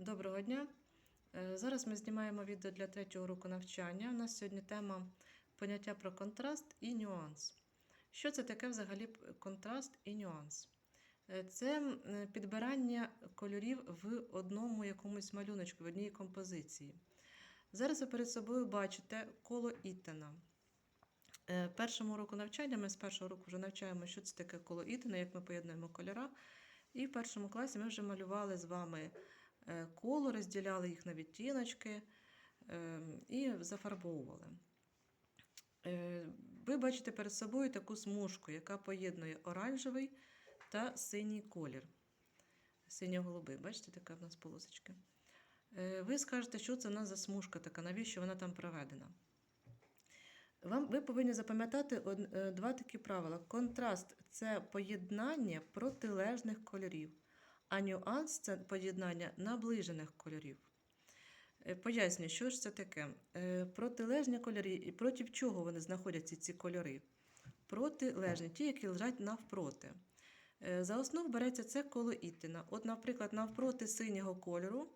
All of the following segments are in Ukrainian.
Доброго дня. Е, Зараз ми знімаємо відео для третього року навчання. У нас сьогодні тема поняття про контраст і нюанс. Що це таке взагалі контраст і нюанс? Е, Це підбирання кольорів в одному якомусь малюночку, в одній композиції. Зараз ви перед собою бачите коло Іттена. Е, Першому року навчання ми з першого року вже навчаємо, що це таке коло Іттена, як ми поєднуємо кольора. І в першому класі ми вже малювали з вами коло, розділяли їх на відтіночки е, і зафарбовували. Е, Ви бачите перед собою таку смужку, яка поєднує оранжевий та синій колір. Синьо-голубий. Бачите, така в нас полосочка. Е, Ви скажете, що це в нас за смужка така, навіщо вона там проведена? Вам, ви повинні запам'ятати е, два такі правила. Контраст це поєднання протилежних кольорів, а нюанс це поєднання наближених кольорів. Е, Поясню, що ж це таке. Е, Протилежні кольори, і проти чого вони знаходяться ці кольори? Протилежні, ті, які лежать навпроти. Е, За основу береться це коло Іттена. От, наприклад, навпроти синього кольору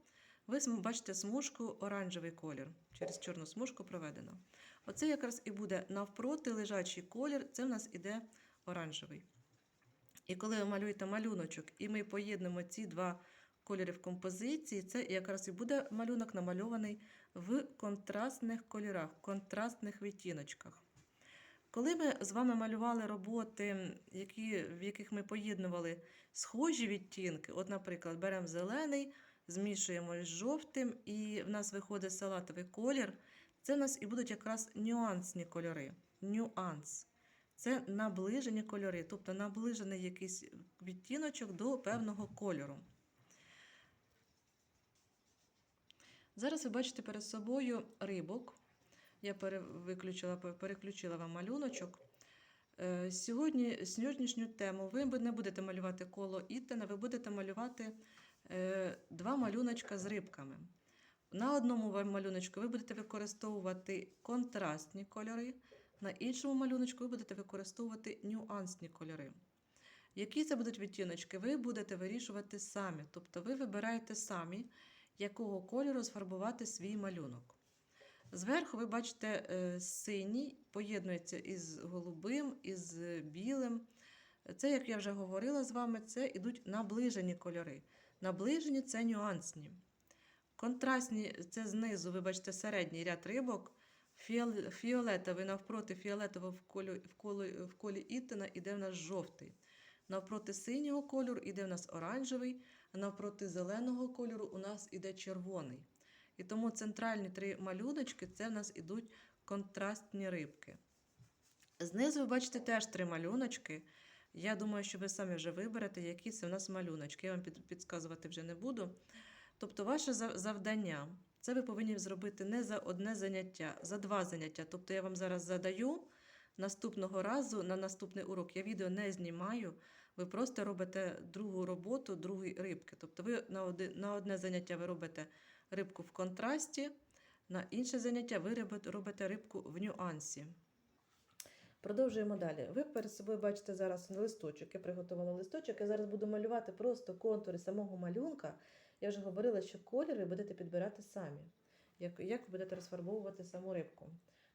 ви бачите смужку оранжевий колір. Через чорну смужку проведено. Оце якраз і буде навпроти лежачий колір, це в нас іде оранжевий. І коли ви малюєте малюночок, і ми поєднуємо ці два кольори в композиції, це якраз і буде малюнок намальований в контрастних кольорах, контрастних відтіночках. Коли ми з вами малювали роботи, які, в яких ми поєднували схожі відтінки, от, наприклад, беремо зелений, змішуємо з жовтим, і в нас виходить салатовий колір, це в нас і будуть якраз нюансні кольори. Нюанс. Це наближені кольори, тобто наближений якийсь відтіночок до певного кольору. Зараз ви бачите перед собою рибок. Я пере- виключила, переключила вам малюночок. Е, Сьогодні, сьогоднішню тему ви не будете малювати коло Іттена, ви будете малювати е, два малюночка з рибками. На одному малюночку ви будете використовувати контрастні кольори, на іншому малюночку ви будете використовувати нюансні кольори. Які це будуть відтіночки, ви будете вирішувати самі. Тобто ви вибираєте самі, якого кольору зфарбувати свій малюнок. Зверху ви бачите е, синій, поєднується із голубим, із білим. Це, як я вже говорила з вами, це йдуть наближені кольори. Наближені це нюансні. Контрастні це знизу, ви бачите, середній ряд рибок. Фіол- Фіолетовий навпроти фіолетового в колі, в колі, в колі Іттена іде в нас жовтий. Навпроти синього кольору іде в нас оранжевий, а навпроти зеленого кольору у нас іде червоний. І тому центральні три малюночки це в нас ідуть контрастні рибки. Знизу ви бачите теж три малюночки. Я думаю, що ви самі вже виберете, які це в нас малюночки. Я вам підказувати вже не буду. Тобто, ваше завдання це ви повинні зробити не за одне заняття, за два заняття. Тобто, я вам зараз задаю наступного разу на наступний урок. Я відео не знімаю. Ви просто робите другу роботу, другої рибки. Тобто, ви на, одне заняття ви робите рибку в контрасті, на інше заняття ви робите рибку в нюансі. Продовжуємо далі. Ви перед собою бачите зараз листочок. Я приготувала листочок. Я зараз буду малювати просто контури самого малюнка. Я вже говорила, що кольори будете підбирати самі, як, як будете розфарбовувати саму рибку.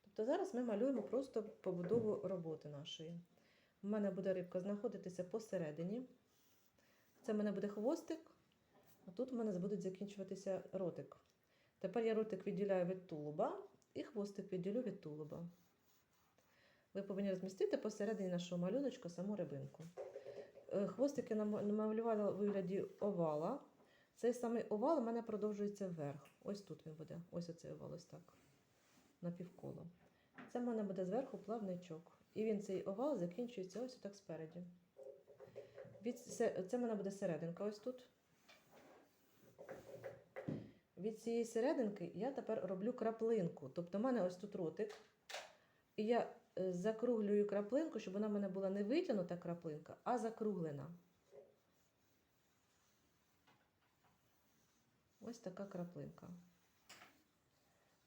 Тобто зараз ми малюємо просто побудову роботи нашої. У мене буде рибка знаходитися посередині. Це в мене буде хвостик, а тут у мене буде закінчуватися ротик. Тепер я ротик відділяю від тулуба і хвостик відділю від тулуба. Ви повинні розмістити посередині нашого малюночка саму рибинку. Е, Хвостик я намалювала у вигляді овала. Цей самий овал у мене продовжується вверх. Ось тут він буде. Ось оцей овал, ось так. Напівколо. Це в мене буде зверху плавничок. І він цей овал закінчується ось так спереді. Від, це в мене буде серединка ось тут. Від цієї серединки я тепер роблю краплинку. Тобто в мене ось тут ротик. І я е, закруглюю краплинку, щоб вона в мене була не витягнута краплинка, а закруглена. Ось така краплинка.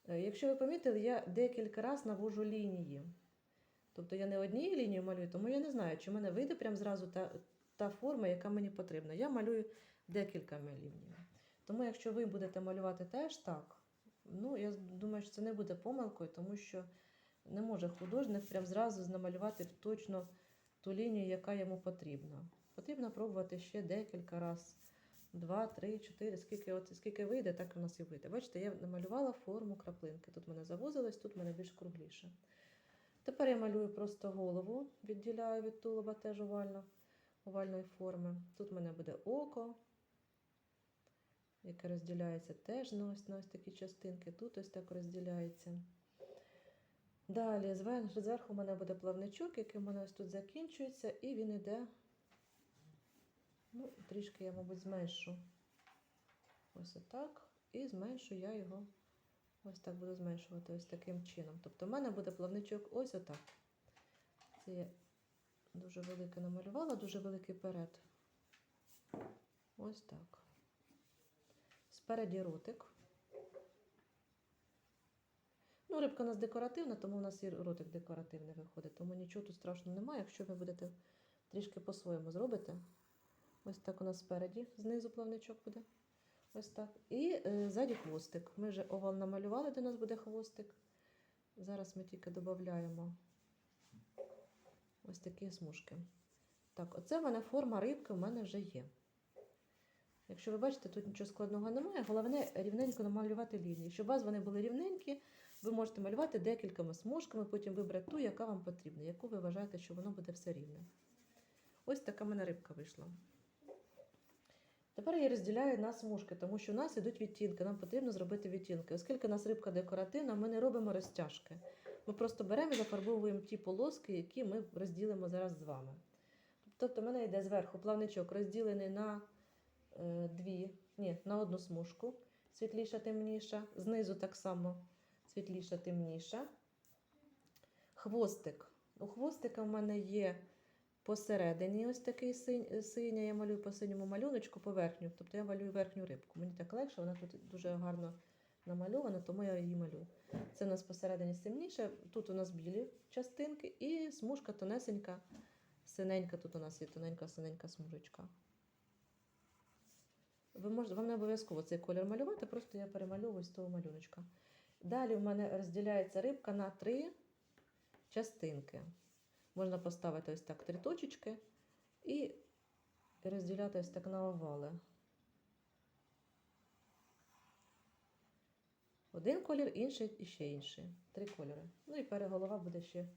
Е, Якщо ви помітили, я декілька разів навожу лінії. Тобто я не однією лінією малюю, тому я не знаю, чи в мене вийде прямо зразу та, та форма, яка мені потрібна. Я малюю декількома лініями. Тому, якщо ви будете малювати теж так, ну я думаю, що це не буде помилкою, тому що не може художник прям зразу намалювати точно ту лінію, яка йому потрібна. Потрібно пробувати ще декілька разів. Два, три, чотири, скільки, от, скільки вийде, так у нас і вийде. Бачите, я намалювала форму краплинки. Тут мене завузилось, тут в мене більш кругліше. Тепер я малюю просто голову, відділяю від тулуба теж овально, овальної форми. Тут в мене буде око, яке розділяється теж на ось, на ось такі частинки. Тут ось так розділяється. Далі зверху в мене буде плавничок, який в мене ось тут закінчується, і він йде. Ну, трішки я, мабуть, зменшу. Ось отак. І зменшу я його. Ось так буду зменшувати ось таким чином. Тобто в мене буде плавничок ось отак. Це я дуже велике намалювала, дуже великий перед. Ось так. Спереді ротик. Ну, рибка у нас декоративна, тому у нас і ротик декоративний виходить. Тому нічого тут страшного немає, якщо ви будете трішки по-своєму зробите. Ось так у нас спереді, знизу плавничок буде. Ось так. І е, ззаді хвостик. Ми вже овал намалювали, де у нас буде хвостик. Зараз ми тільки додаємо ось такі смужки. Так, оце в мене форма рибки в мене вже є. Якщо ви бачите, тут нічого складного немає, головне рівненько намалювати лінії. Щоб у вас вони були рівненькі, ви можете малювати декількома смужками, потім вибрати ту, яка вам потрібна, яку ви вважаєте, що воно буде все рівне. Ось така в мене рибка вийшла. Тепер я розділяю на смужки, тому що у нас йдуть відтінки, нам потрібно зробити відтінки. Оскільки у нас рибка декоративна, ми не робимо розтяжки. Ми просто беремо і зафарбовуємо ті полоски, які ми розділимо зараз з вами. Тобто, в мене йде зверху плавничок розділений на е, дві, ні, на одну смужку, світліша, темніша, знизу так само світліша, темніша. Хвостик. У хвостика в мене є посередині ось такий синя, я малюю по синьому малюночку поверхню. Тобто я малюю верхню рибку. Мені так легше, вона тут дуже гарно намальована, тому я її малюю. Це у нас посередині темніше, тут у нас білі частинки і смужка тонесенька, синенька, тут у нас є тоненька синенька смужечка. Ви можете, вам не обов'язково цей колір малювати, просто я перемальовую з того малюночка. Далі в мене розділяється рибка на три частинки. Можна поставити ось так три точечки і розділяти ось так на овали. Один колір, інший і ще інший. Три кольори. Ну і переголова буде ще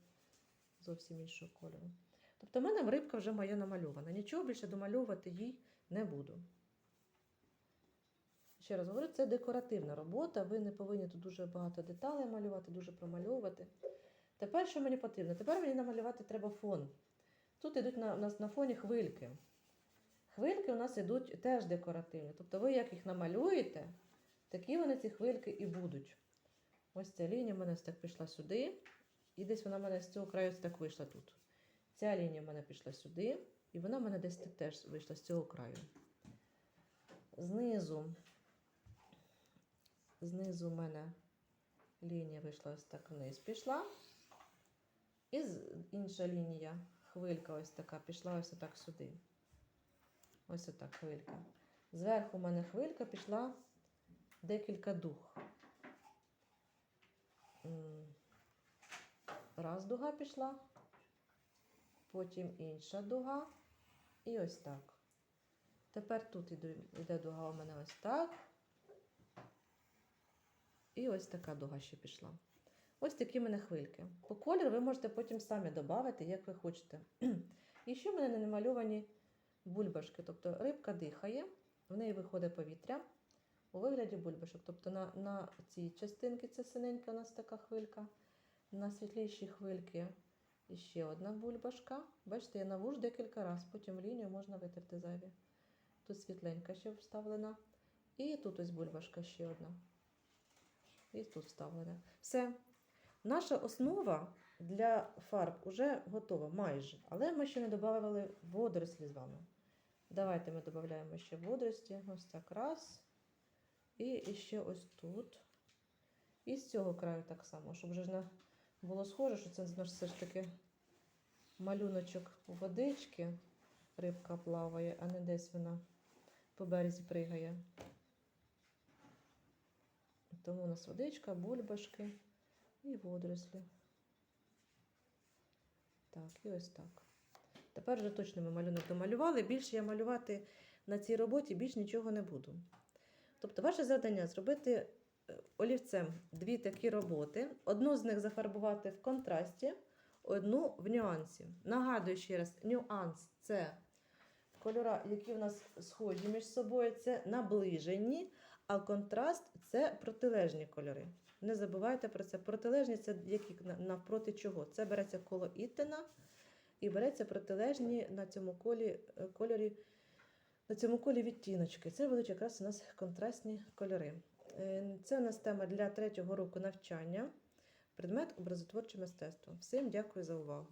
зовсім іншого кольору. Тобто в мене рибка вже моя намальована. Нічого більше домальовувати їй не буду. Ще раз говорю, це декоративна робота. Ви не повинні тут дуже багато деталей малювати, дуже промальовувати. Тепер що мені потрібно? Тепер мені намалювати треба фон. Тут йдуть на, у нас на фоні хвильки. Хвильки у нас йдуть теж декоративні. Тобто ви як їх намалюєте, такі вони ці хвильки і будуть. Ось ця лінія в мене так пішла сюди. І десь вона в мене з цього краю так вийшла тут. Ця лінія в мене пішла сюди, і вона в мене десь тут теж вийшла з цього краю. Знизу, знизу в мене лінія вийшла ось так вниз пішла. І інша лінія, хвилька ось така, пішла ось так сюди. Ось отак хвилька. Зверху в мене хвилька пішла декілька дух. Раз дуга пішла, потім інша дуга. І ось так. Тепер тут іде дуга у мене ось так. І ось така дуга ще пішла. Ось такі мене хвильки. По кольору ви можете потім самі додати, як ви хочете. І ще в мене не намальовані бульбашки. Тобто рибка дихає, в неї виходить повітря у вигляді бульбашок. Тобто на, на цій частинці це синенька у нас така хвилька, на світлішій хвильки ще одна бульбашка. Бачите, я навуж декілька разів, потім лінію можна витерти зайві. Тут світленька ще вставлена. І тут ось бульбашка ще одна. І тут вставлена. Все. Наша основа для фарб вже готова майже, але ми ще не додавали водорослі з вами. Давайте ми додаємо ще водорості. Ось так раз. І ще ось тут. І з цього краю так само, щоб вже не було схоже, що це наш все ж таки малюночок водички. Рибка плаває, а не десь вона по березі пригає. Тому у нас водичка, бульбашки і водорослі. Так, і ось так. Тепер вже точно ми малюнок домалювали. Більше я малювати на цій роботі більш нічого не буду. Тобто, ваше завдання зробити е, олівцем дві такі роботи. Одну з них зафарбувати в контрасті, одну в нюансі. Нагадую ще раз, нюанс це кольори, які в нас схожі між собою, це наближені, а контраст це протилежні кольори. Не забувайте про це. Протилежні це які навпроти чого? Це береться коло Іттена і береться протилежні на цьому колі, е, кольорі. На цьому колі відтіночки. Це будуть якраз у нас контрастні кольори. Е, Це у нас тема для третього року навчання. Предмет образотворче мистецтво. Всім дякую за увагу.